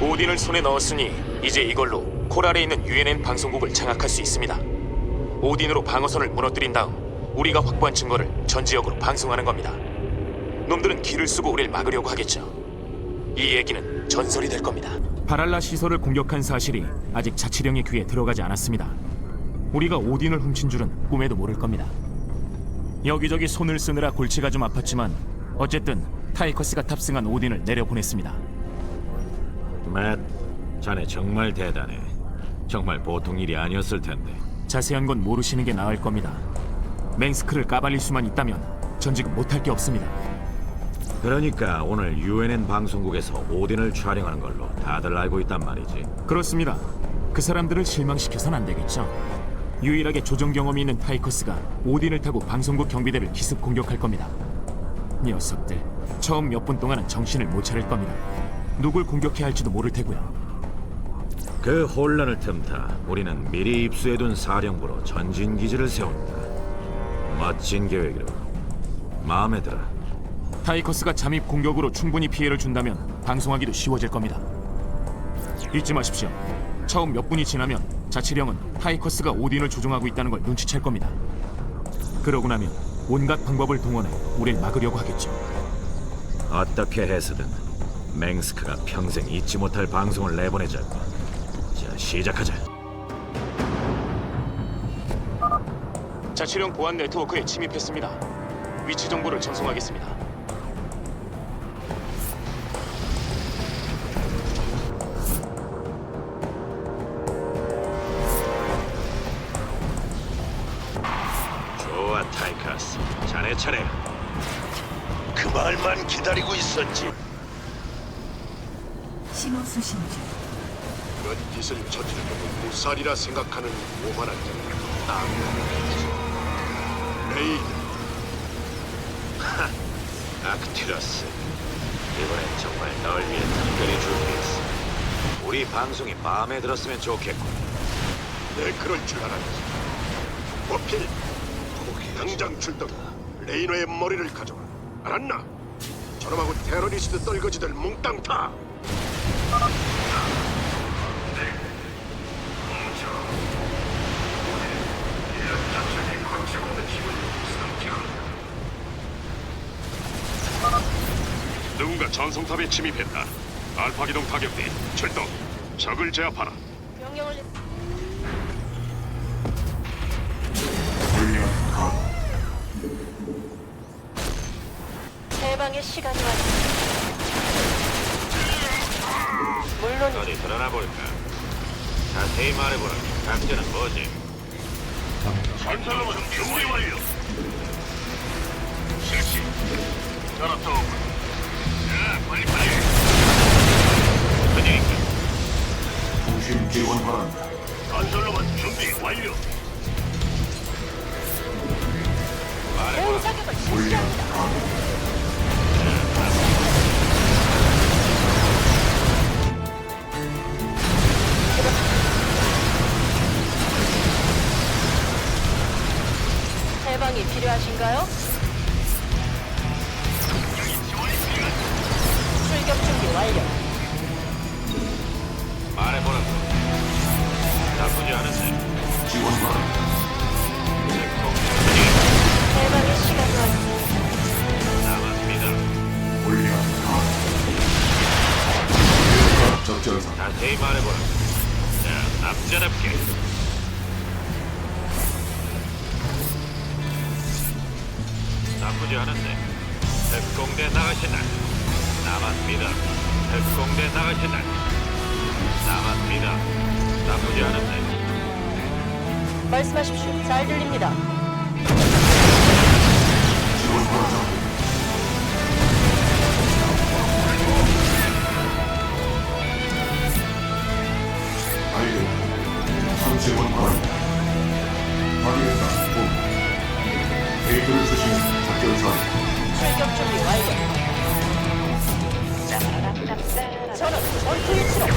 오딘을 손에 넣었으니 이제 이걸로 코랄에 있는 UNN 방송국을 장악할 수 있습니다. 오딘으로 방어선을 무너뜨린 다음 우리가 확보한 증거를 전 지역으로 방송하는 겁니다. 놈들은 길을 쓰고 우리를 막으려고 하겠죠. 이 얘기는 전설이 될 겁니다. 바랄라 시설을 공격한 사실이 아직 자치령의 귀에 들어가지 않았습니다. 우리가 오딘을 훔친 줄은 꿈에도 모를 겁니다. 여기저기 손을 쓰느라 골치가 좀 아팠지만 어쨌든 타이커스가 탑승한 오딘을 내려보냈습니다. 맷, 자네 정말 대단해. 정말 보통 일이 아니었을 텐데. 자세한 건 모르시는 게 나을 겁니다. 맹스크를 까발릴 수만 있다면 전 지금 못할 게 없습니다. 그러니까 오늘 UNN 방송국에서 오딘을 촬영하는 걸로 다들 알고 있단 말이지. 그렇습니다. 그 사람들을 실망시켜선 안 되겠죠. 유일하게 조종 경험이 있는 타이커스가 오딘을 타고 방송국 경비대를 기습 공격할 겁니다. 녀석들 처음 몇 분 동안은 정신을 못 차릴 겁니다. 누굴 공격해야 할지도 모를 테고요. 그 혼란을 틈타 우리는 미리 입수해둔 사령부로 전진 기지를 세운다. 멋진 계획이로 마음에 들어. 타이커스가 잠입 공격으로 충분히 피해를 준다면 방송하기도 쉬워질 겁니다. 잊지 마십시오. 처음 몇 분이 지나면 자치령은 타이커스가 오딘을 조종하고 있다는 걸 눈치챌 겁니다. 그러고 나면 온갖 방법을 동원해 우릴 막으려고 하겠죠. 어떻게 해서든 맹스크가 평생 잊지 못할 방송을 내보내자고. 자 시작하자. 자치령 보안 네트워크에 침입했습니다. 위치 정보를 전송하겠습니다. 좋아 타이커스. 자네 차례. 그 말만 기다리고 있었지. 신호 수신 중. 이런 짓을 저지르려고 무살이라 생각하는 오만한 자는 아무것도 레이 아크티러스. 이번엔 정말 널 위해 특별히 준비했어. 우리 방송이 마음에 들었으면 좋겠고. 내 그럴 줄 알았지. 버필, 당장 출동. 레이노의 머리를 가져와. 알았나? 저놈하고 테러리스트 떨거지들 몽땅 타. 누군가 전송탑에 침입했다. 알파 기동 타격대 출동. 적을 제압하라. 명령을 해방의 시간이 왔습니다. 물론 어디 드러나 볼까? 자세히 말해보라. 작전은 뭐지? 건설로만 준비 완료. 실시. 전압 도 자, 빨리 빨리. 그니까 건설로만 준비 완료. 대응 사격을 실시합니다. 해방이 필요하신가요? 출격 준비 완료. 말해보라. 나쁘지 않은데. 해방의 시간이 왔습니다. 남았습니다. 자세히 말해보라. 자, 남자답게. 않은데. 특공대 나가신다. 남았습니다. 특공대 나가신다. 남았습니다. 나쁘지 않은데. 말씀하십시오. 잘 들립니다. 저는 전투 위치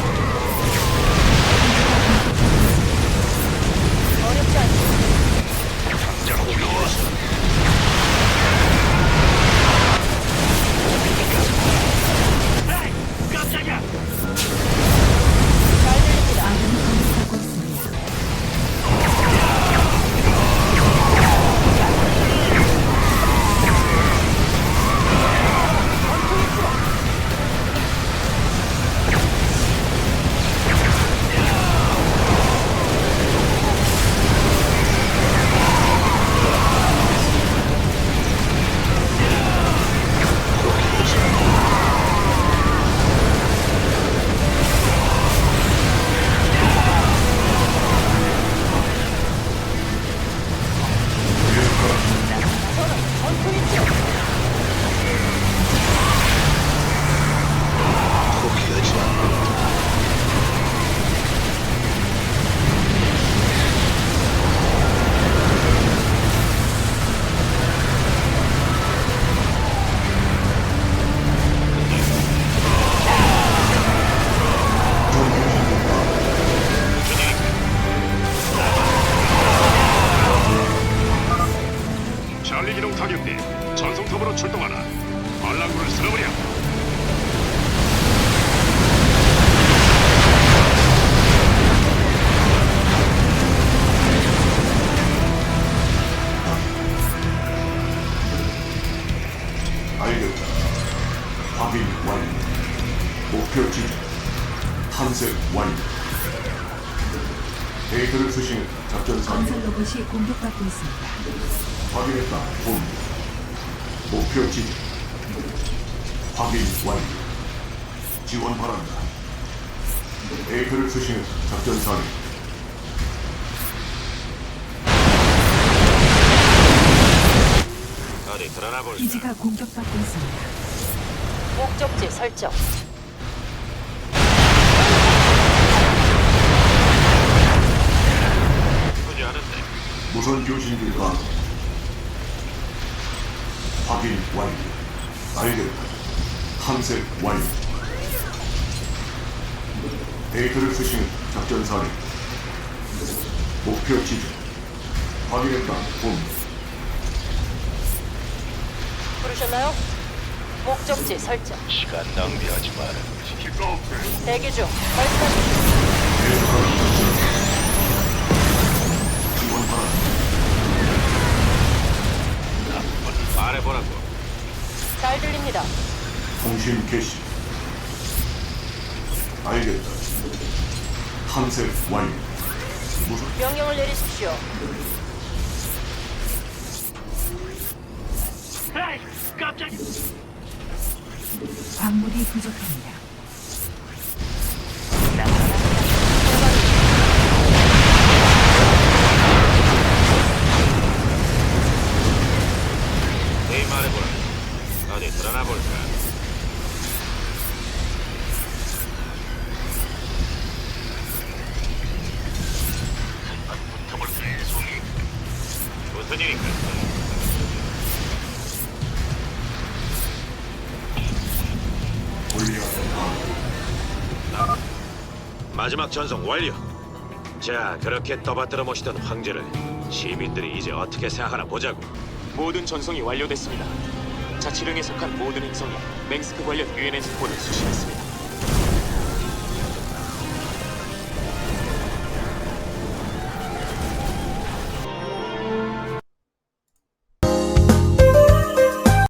날리기동 타격대 전송탑으로 출동하라. 반란군을 쓸어버려. 알겠다. 확인 완. 목표지 탐색 완. 데이터를 수신 작전사 건설 로봇이 공격받고 있습니다. 확인했다 본 목표 지점 확인 완료 지원 바란다 데이터를 수신 작전 사격 어디 드러나 볼까? 기지가 공격받고 있습니다. 목적지 설정. 나쁘지 않은데. 무선 교신기 가 확인 완료 알겠다 탐색 완료 데이터를 수신 작전 사령 목표 지점 확인했다 본 부르셨나요? 목적지 설정. 시간 낭비하지 마라. 대기 중. 말씀하십시오. 통신 개시. 알겠다. 탐색 완료. 무선 명령을 내리십시오. 광물이 부족합니다. 무슨 일인가? 마지막 전송 완료. 자, 그렇게 떠받들어 모시던 황제를 시민들이 이제 어떻게 생각하나 보자고. 모든 전송이 완료됐습니다. 자치령에 속한 모든 행성이 맹스크 관련 유엔엔 정보를 수신했습니다.